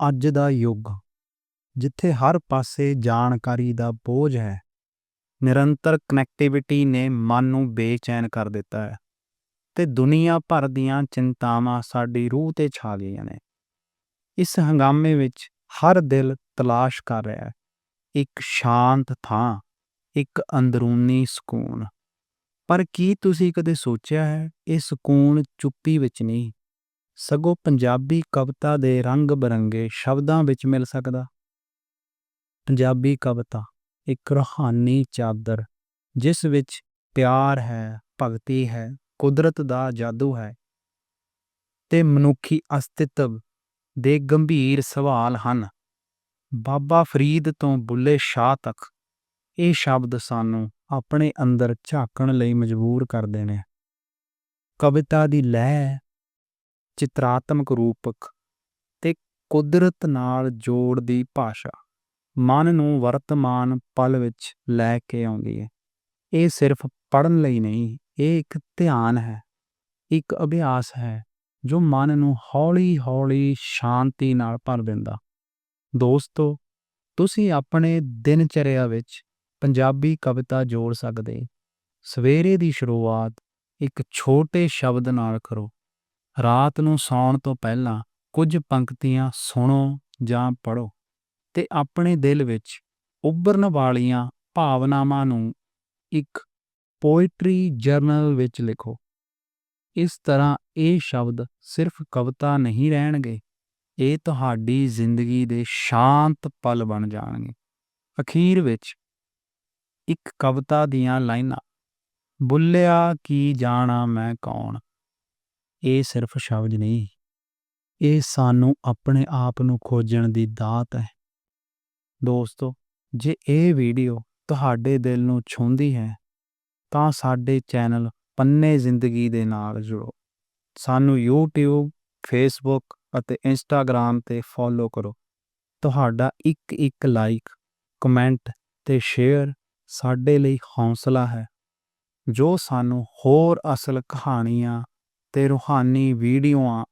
ਅੱਜ ਦਾ ਯੁੱਗ, ਜਿੱਥੇ ਹਰ ਪਾਸੇ ਜਾਣਕਾਰੀ ਦਾ ਬੋਝ ਹੈ, ਨਿਰੰਤਰ ਕਨੈਕਟੀਵਿਟੀ ਨੇ ਮਨ ਨੂੰ ਬੇਚੈਨ ਕਰ ਦਿੱਤਾ ਹੈ ਤੇ ਦੁਨੀਆ ਭਰ ਦੀਆਂ ਚਿੰਤਾਵਾਂ ਸਾਡੀ ਰੂਹ ਤੇ ਛਾ ਗਈਆਂ ਨੇ। ਇਸ ਹੰਗਾਮੇ ਵਿੱਚ ਹਰ ਦਿਲ ਤਲਾਸ਼ ਕਰ ਰਿਹਾ ਹੈ, ਇੱਕ ਸ਼ਾਂਤ ਥਾਂ, ਇੱਕ ਅੰਦਰੂਨੀ ਸਕੂਨ। ਪਰ ਕੀ ਤੁਸੀਂ ਕਦੇ ਸੋਚਿਆ ਹੈ, ਇਹ ਸਕੂਨ ਚੁੱਪੀ ਵਿੱਚ ਨਹੀਂ ਸਗੋਂ ਪੰਜਾਬੀ ਕਵਿਤਾ ਦੇ ਰੰਗ ਬਰੰਗੇ ਸ਼ਬਦਾਂ ਵਿੱਚ ਮਿਲ ਸਕਦਾ। ਪੰਜਾਬੀ ਕਵਿਤਾ, ਇੱਕ ਰੂਹਾਨੀ ਚਾਦਰ, ਜਿਸ ਵਿੱਚ ਪਿਆਰ ਹੈ, ਭਗਤੀ ਹੈ, ਕੁਦਰਤ ਦਾ ਜਾਦੂ ਹੈ। ਤੇ ਮਨੁੱਖੀ ਅਸਤਿਤਵ ਦੇ ਗੰਭੀਰ ਸਵਾਲ ਹਨ। ਬਾਬਾ ਫਰੀਦ ਤੋਂ ਬੁੱਲੇ ਸ਼ਾਹ ਤੱਕ ਇਹ ਸ਼ਬਦ ਸਾਨੂੰ ਆਪਣੇ ਅੰਦਰ ਝਾਕਣ ਲਈ ਮਜਬੂਰ ਕਰਦੇ ਨੇ। ਕਵਿਤਾ ਦੀ ਲਹਿ ਚਿਤਰਾਤਮਕ ਰੂਪਕ ਤੇ ਕੁਦਰਤ ਨਾਲ ਜੋੜ ਦੀ ਭਾਸ਼ਾ। ਮਨ ਨੂੰ ਵਰਤਮਾਨ ਪਲ ਵਿੱਚ ਲੈ ਕੇ ਆਉਂਦੀ ਹੈ ਇਹ ਸਿਰਫ ਪੜਨ ਲਈ ਨਹੀਂ, ਇਹ ਇੱਕ ਧਿਆਨ ਹੈ, ਇੱਕ ਅਭਿਆਸ ਹੈ, ਜੋ ਮਨ ਨੂੰ ਹੌਲੀ-ਹੌਲੀ ਸ਼ਾਂਤੀ ਨਾਲ ਭਰ ਦਿੰਦਾ। ਦੋਸਤੋ, ਤੁਸੀਂ ਆਪਣੇ ਦਿਨ ਚਰਿਆ ਵਿੱਚ ਪੰਜਾਬੀ ਕਵਿਤਾ ਜੋੜ ਸਕਦੇ। ਸਵੇਰੇ ਦੀ ਸ਼ੁਰੂਆਤ ਇੱਕ ਛੋਟੇ ਸ਼ਬਦ ਨਾਲ ਕਰੋ। ਰਾਤ ਨੂੰ ਸੌਣ ਤੋਂ ਪਹਿਲਾਂ ਕੁਝ ਪੰਕਤੀਆਂ ਸੁਣੋ ਜਾਂ ਪੜੋ ਤੇ ਆਪਣੇ ਦਿਲ ਵਿੱਚ ਉੱਭਰਨ ਵਾਲੀਆਂ ਭਾਵਨਾਵਾਂ ਨੂੰ ਇੱਕ ਪੋਇਟਰੀ ਜਰਨਲ ਵਿੱਚ ਲਿਖੋ। ਇਸ ਤਰ੍ਹਾਂ ਇਹ ਸ਼ਬਦ ਸਿਰਫ ਕਵਿਤਾ ਨਹੀਂ ਰਹਿਣਗੇ, ਇਹ ਤੁਹਾਡੀ ਜ਼ਿੰਦਗੀ ਦੇ ਸ਼ਾਂਤ ਪਲ ਬਣ ਜਾਣਗੇ। ਅਖੀਰ ਵਿੱਚ ਇੱਕ ਕਵਿਤਾ ਦੀਆਂ ਲਾਈਨਾਂ, ਬੁੱਲਿਆ ਕੀ ਜਾਣਾ ਮੈਂ ਕੌਣ? ਇਹ ਸਿਰਫ ਸ਼ਬਦ ਨਹੀਂ, ਇਹ ਸਾਨੂੰ ਆਪਣੇ ਆਪ ਨੂੰ ਖੋਜਣ ਦੀ ਦਾਤ ਹੈ। ਦੋਸਤੋ, ਜੇ ਇਹ ਵੀਡੀਓ ਤੁਹਾਡੇ ਦਿਲ ਨੂੰ ਛੂੰਹਦੀ ਹੈ, ਤਾਂ ਸਾਡੇ ਚੈਨਲ ਪੰਨੇ ਜ਼ਿੰਦਗੀ ਦੇ ਨਾਲ ਜੁੜੋ। ਸਾਨੂੰ YouTube, Facebook ਅਤੇ Instagram ਤੇ ਫੋਲੋ ਕਰੋ। ਤੁਹਾਡਾ ਇੱਕ ਇੱਕ ਲਾਈਕ ਕਮੈਂਟ ਤੇ ਸ਼ੇਅਰ ਸਾਡੇ ਲਈ ਹੌਸਲਾ ਹੈ, ਜੋ ਸਾਨੂੰ ਹੋਰ ਅਸਲ ਕਹਾਣੀਆਂ ਤੇ ਰੂਹਾਨੀ ਵੀਡੀਓਆਂ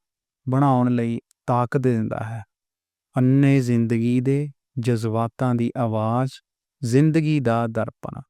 ਬਣਾਉਣ ਲਈ ਤਾਕਤ ਦਿੰਦਾ ਹੈ। ਅੰਨ੍ਹੇ ਜ਼ਿੰਦਗੀ ਦੇ ਜਜ਼ਬਾਤਾਂ ਦੀ ਆਵਾਜ਼ ਜ਼ਿੰਦਗੀ ਦਾ ਦਰਪਣ।